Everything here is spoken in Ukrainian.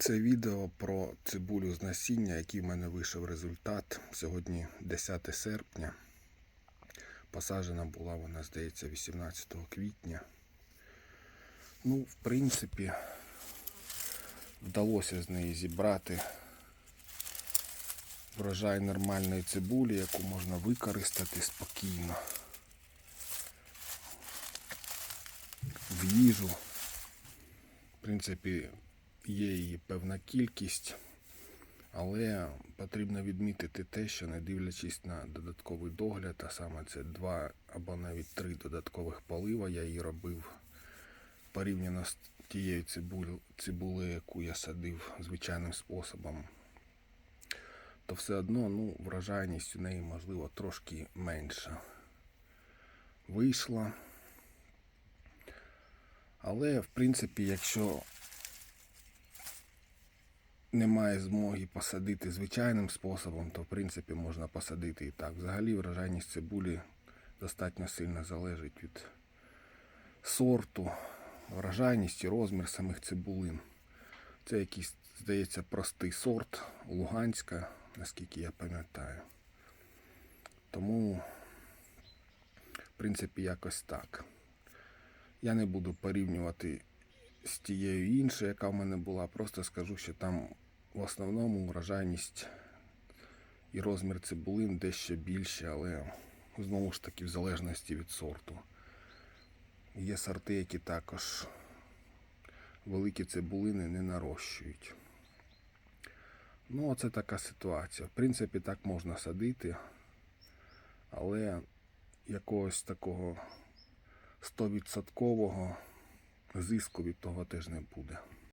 Це відео про цибулю з насіння, який в мене вийшов результат. Сьогодні 10 серпня. Посаджена була вона, здається, 18 квітня. Ну, в принципі, вдалося з неї зібрати врожай нормальної цибулі, яку можна використати спокійно. В їжу. В принципі, є її певна кількість, але потрібно відмітити те, що не дивлячись на додатковий догляд, а саме це два або навіть три додаткових полива я її робив порівняно з тією цибулею, яку я садив звичайним способом, то все одно ну, врожайність у неї можливо трошки менша вийшла. Але, в принципі, якщо немає змоги посадити звичайним способом, то в принципі можна посадити і так. Взагалі врожайність цибулі достатньо сильно залежить від сорту, врожайність і розмір самих цибулин. Це якийсь, здається, простий сорт Луганська, наскільки я пам'ятаю. Тому, в принципі, якось так. Я не буду порівнювати з тією іншою, яка в мене була. Просто скажу, що там в основному врожайність і розмір цибулин дещо більше, але знову ж таки в залежності від сорту. Є сорти, які також великі цибулини не нарощують. Ну, оце така ситуація. В принципі, так можна садити, але якогось такого стовідсоткового зиску від того теж не буде.